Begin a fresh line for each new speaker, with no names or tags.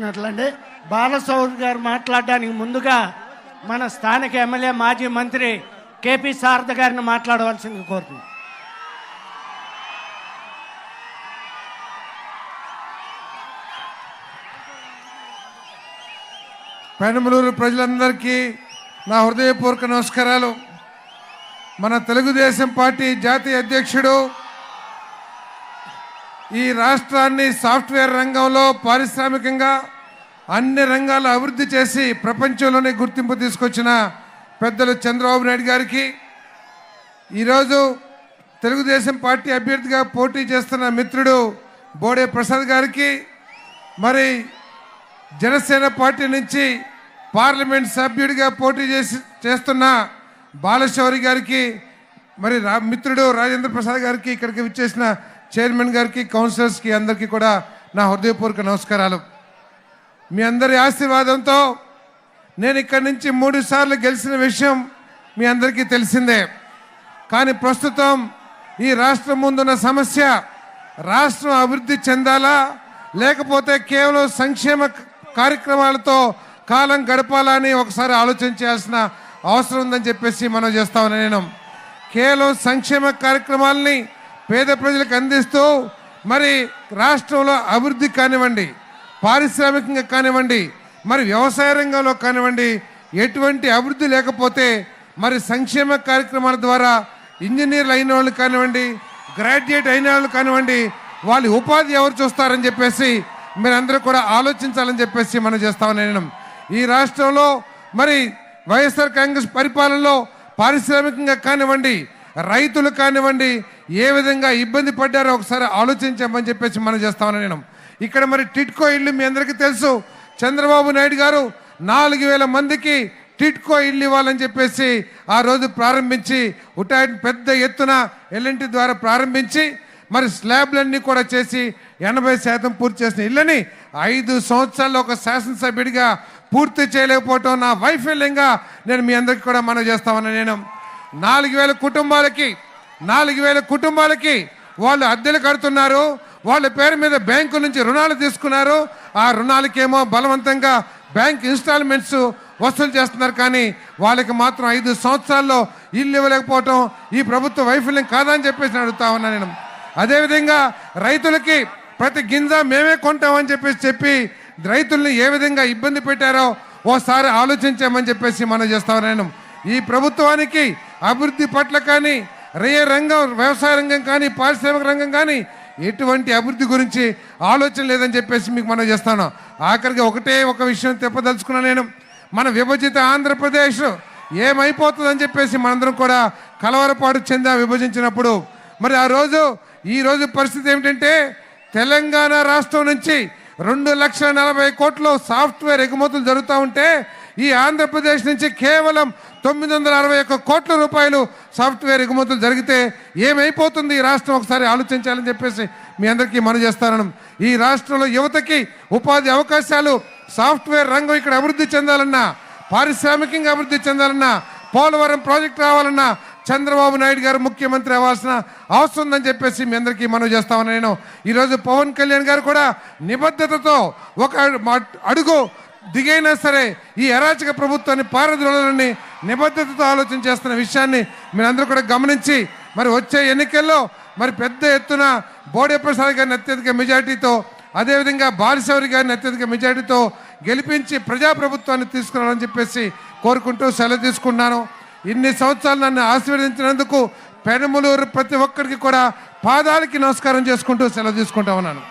ఉన్నట్లండి బాలసౌర్ గారు మాట్లాడడానికి ముందుగా మన స్థానిక ఎమ్మెల్యే మాజీ మంత్రి కేపీ శారద గారిని మాట్లాడవలసింది కోరుతుంది
పెనమలూరు ప్రజలందరికీ నా హృదయపూర్వక నమస్కారాలు. మన తెలుగుదేశం పార్టీ జాతీయ అధ్యక్షుడు ఈ రాష్ట్రాన్ని సాఫ్ట్వేర్ రంగంలో పారిశ్రామికంగా అన్ని రంగాల అభివృద్ధి చేసి ప్రపంచంలోనే గుర్తింపు తీసుకొచ్చిన పెద్దలు చంద్రబాబు నాయుడు గారికి ఈరోజు తెలుగుదేశం పార్టీ అభ్యర్థిగా పోటీ చేస్తున్న మిత్రుడు బోడే ప్రసాద్ గారికి మరి జనసేన పార్టీ నుంచి పార్లమెంట్ సభ్యుడిగా పోటీ చేసి చేస్తున్న బాలశౌరి గారికి మరి రా మిత్రుడు రాజేంద్ర ప్రసాద్ గారికి ఇక్కడికి విచ్చేసిన చైర్మన్ గారికి కౌన్సిలర్స్కి అందరికీ కూడా నా హృదయపూర్వక నమస్కారాలు. మీ అందరి ఆశీర్వాదంతో నేను ఇక్కడి నుంచి మూడు సార్లు గెలిచిన విషయం మీ అందరికీ తెలిసిందే. కానీ ప్రస్తుతం ఈ రాష్ట్రం ముందున్న సమస్య రాష్ట్రం అభివృద్ధి చెందాలా లేకపోతే కేవలం సంక్షేమ కార్యక్రమాలతో కాలం గడపాలా అని ఒకసారి ఆలోచించాల్సిన అవసరం ఉందని చెప్పేసి మనం చేస్తామని నేను. కేవలం సంక్షేమ కార్యక్రమాలని పేద ప్రజలకు అందిస్తూ మరి రాష్ట్రంలో అభివృద్ధి కానివ్వండి పారిశ్రామికంగా కానివ్వండి మరి వ్యవసాయ రంగంలో కానివ్వండి ఎటువంటి అభివృద్ధి లేకపోతే మరి సంక్షేమ కార్యక్రమాల ద్వారా ఇంజనీర్లు అయిన వాళ్ళు కానివ్వండి గ్రాడ్యుయేట్ అయిన వాళ్ళు కానివ్వండి వాళ్ళ ఉపాధి ఎవరు చూస్తారని చెప్పేసి మీరందరూ కూడా ఆలోచించాలని చెప్పేసి మనం చేస్తామని నేను ఈ రాష్ట్రంలో మరి వైఎస్ఆర్ కాంగ్రెస్ పరిపాలనలో పారిశ్రామికంగా కానివ్వండి రైతులు కానివ్వండి ఏ విధంగా ఇబ్బంది పడ్డారో ఒకసారి ఆలోచించమని చెప్పేసి మనం చేస్తామని నేను. ఇక్కడ మరి టిట్కో ఇల్లు మీ అందరికీ తెలుసు. చంద్రబాబు నాయుడు గారు నాలుగు వేల మందికి టిట్కో ఇల్లు ఇవ్వాలని చెప్పేసి ఆ రోజు ప్రారంభించి ఉటాయిని పెద్ద ఎత్తున ఎల్ఎన్టి ద్వారా ప్రారంభించి మరి స్లాబ్లన్నీ కూడా చేసి ఎనభై శాతం పూర్తి చేసిన ఇళ్ళని ఐదు సంవత్సరాల్లో ఒక శాసనసభ్యుడిగా పూర్తి చేయలేకపోవటం నా వైఫల్యంగా నేను మీ అందరికీ కూడా మనం చేస్తామని నేను. నాలుగు వేల కుటుంబాలకి నాలుగు వేల కుటుంబాలకి వాళ్ళు అద్దెలు కడుతున్నారు. వాళ్ళ పేరు మీద బ్యాంకు నుంచి రుణాలు తీసుకున్నారు. ఆ రుణాలకేమో బలవంతంగా బ్యాంక్ ఇన్స్టాల్మెంట్స్ వసూలు చేస్తున్నారు. కానీ వాళ్ళకి మాత్రం ఐదు సంవత్సరాల్లో ఇల్లు ఇవ్వలేకపోవటం ఈ ప్రభుత్వ వైఫల్యం కాదని చెప్పేసి అడుగుతా ఉన్నా నేను. అదేవిధంగా రైతులకి ప్రతి గింజ మేమే కొంటామని చెప్పేసి చెప్పి రైతుల్ని ఏ విధంగా ఇబ్బంది పెట్టారో ఓసారి ఆలోచించామని చెప్పేసి మనం చేస్తాం నేను ఈ ప్రభుత్వానికి అభివృద్ధి పట్ల కానీ రే రంగం వ్యవసాయ రంగం కానీ పారిశ్రామిక రంగం కానీ ఎటువంటి అభివృద్ధి గురించి ఆలోచన లేదని చెప్పేసి మీకు మనం చేస్తాను. ఆఖరికి ఒకటే ఒక విషయం తెప్పదలుచుకున్నా నేను. మన విభజిత ఆంధ్రప్రదేశ్ ఏమైపోతుందని చెప్పేసి మనందరం కూడా కలవరపాటు చెందా విభజించినప్పుడు. మరి ఆ రోజు ఈ రోజు పరిస్థితి ఏమిటంటే తెలంగాణ రాష్ట్రం నుంచి రెండు లక్షల నలభై కోట్లు సాఫ్ట్వేర్ ఎగుమతులు జరుగుతూ ఉంటే ఈ ఆంధ్రప్రదేశ్ నుంచి కేవలం తొమ్మిది వందల అరవై ఒక్క కోట్ల రూపాయలు సాఫ్ట్వేర్ ఎగుమతులు జరిగితే ఏమైపోతుంది? ఈ రాష్ట్రం ఒకసారి ఆలోచించాలని చెప్పేసి మీ అందరికీ మనం చేస్తాను. ఈ రాష్ట్రంలో యువతకి ఉపాధి అవకాశాలు సాఫ్ట్వేర్ రంగం ఇక్కడ అభివృద్ధి చెందాలన్నా పారిశ్రామికంగా అభివృద్ధి చెందాలన్నా పోలవరం ప్రాజెక్ట్ రావాలన్నా చంద్రబాబు నాయుడు గారు ముఖ్యమంత్రి అవ్వాల్సిన అవసరం ఉందని చెప్పేసి మీ అందరికీ మనం చేస్తామని నేను ఈరోజు పవన్ కళ్యాణ్ గారు కూడా నిబద్ధతతో ఒక మా- అడుగు దిగైనా సరే ఈ అరాచక ప్రభుత్వాన్ని పారద్రోలని నిబద్ధతతో ఆలోచన చేస్తున్న విషయాన్ని మీరందరూ కూడా గమనించి మరి వచ్చే ఎన్నికల్లో మరి పెద్ద ఎత్తున బోడే ప్రసాద్ గారిని అత్యధిక మెజార్టీతో అదేవిధంగా బాలిశౌరి గారిని అత్యధిక మెజార్టీతో గెలిపించి ప్రజాప్రభుత్వాన్ని తీసుకురావాలని చెప్పేసి కోరుకుంటూ సెలవు తీసుకున్నాను. ఇన్ని సంవత్సరాలు నన్ను ఆశీర్వదించినందుకు పెనమలూరు ప్రతి ఒక్కరికి కూడా పాదాలకి నమస్కారం చేసుకుంటూ సెలవు తీసుకుంటా ఉన్నాను.